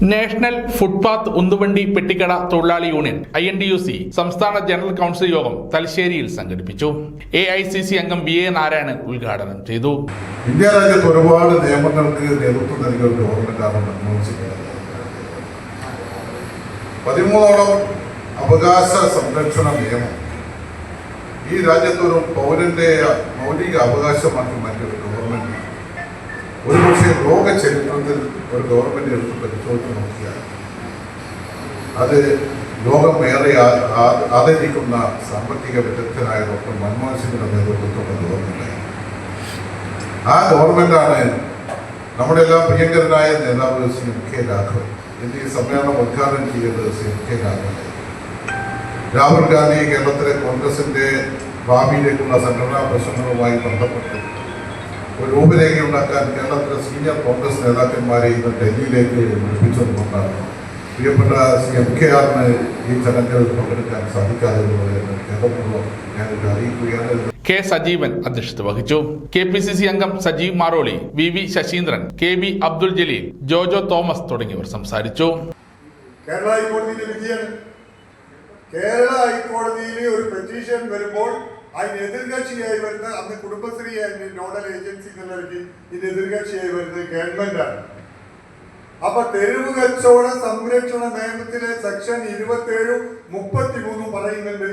National footpath ഉന്തുവണ്ടി പെട്ടിക്കട തൊഴിലാളി union I N D U C സംസ്ഥാന ജനറൽ കൗൺസിൽ യോഗം തലശ്ശേരിയിൽ സംഘടിപ്പിച്ചു. എ ഐ സി സി അംഗം വി എ നാരായണൻ ഉദ്ഘാടനം ചെയ്തു. ഇന്ത്യ രാജ്യത്ത് ഒരുപാട് നിയമങ്ങൾക്ക് നേതൃത്വം നൽകിയ ഒരു മൻമോഹൻ പതിമൂന്നോളം അവകാശ സംരക്ഷണ നിയമം. ഈ രാജ്യത്തൊരു പൗരന്റെ മൗലിക അവകാശമാക്കി മാറ്റിയ ഒരു ഗവൺമെന്റ് ഒരുപക്ഷെ ലോക ചരിത്രത്തിൽ ഒരു ഗവൺമെന്റ് എടുത്ത് പരിശോധിച്ച് നോക്കിയാൽ അത് ലോകം ഏറെ ആ- ആ- ആദരിക്കുന്ന സാമ്പത്തിക വിദഗ്ധനായ ഡോക്ടർ മൻമോഹൻ സിംഗിന്റെ നേതൃത്വത്തിലുള്ള ഗവൺമെന്റായി ആ ഗവൺമെന്റാണ് നമ്മുടെ എല്ലാം പ്രിയങ്കരനായ നേതാവ് സി എം കെ രാഘവൻ. ഇന്ന് ഈ സമ്മേളനം ഉദ്ഘാടനം ചെയ്തത് C M K Raghavan Rahul Gandhi കേരളത്തിലെ കോൺഗ്രസിന്റെ ഭാവിയിലേക്കുള്ള സംഘടനാ പ്രശ്നങ്ങളുമായി ബന്ധപ്പെട്ട് ഒരു രൂപരേഖ ഉണ്ടാക്കാൻ കേരളത്തിലെ സീനിയർ കോൺഗ്രസ് നേതാക്കന്മാരെ ഇന്ന് ഡൽഹിയിലേക്ക് വിളിപ്പിച്ചതുകൊണ്ടാണ്. പ്രിയപ്പെട്ട സി എം കെ ആറിന് ഈ ചടങ്ങിൽ പങ്കെടുക്കാൻ സാധിക്കാതെ കേരളത്തിലുള്ള ഞാനിത് അറിയിക്കുകയാണ്. കെ സജീവൻ അധ്യക്ഷത വഹിച്ചു. കെ പി സി സി അംഗം Sajeev Maroli V V Sasheendran K B Abdul Jaleel Jojo Thomas തുടങ്ങിയവർ സംസാരിച്ചു. കേരള ഹൈക്കോടതിയിലെ വിധിയാണ്. കേരള ഹൈക്കോടതിയിലെ ഒരു പെറ്റീഷൻ വരുമ്പോൾ അതിന് എതിർകക്ഷിയായി വരുന്ന അന്ന് കുടുംബശ്രീ നോഡൽ ഏജൻസി എന്നുള്ള നിലയ്ക്ക് ഇതിന് എതിർകക്ഷിയായി വരുന്നത് ഗവൺമെന്റാണ് അപ്പൊ തെരുവ് കച്ചവട സംരക്ഷണ നിയമത്തിലെ സെക്ഷൻ ഇരുപത്തിയേഴ് മുപ്പത്തിമൂന്നും പറയുന്നുണ്ട്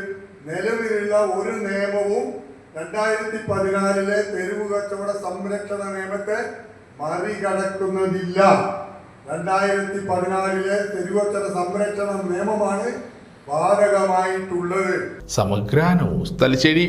നിലവിലുള്ള ഒരു നിയമവും രണ്ടായിരത്തി പതിനാലിലെ തെരുവ് കച്ചവട സംരക്ഷണ നിയമത്തെ മറികടക്കുന്നതില്ല. രണ്ടായിരത്തി പതിനാലിലെ തെരുവ് കച്ചവട സംരക്ഷണ നിയമമാണ് ബാധകമായിട്ടുള്ളത്. സമഗ്രാനോ തലശ്ശേരി.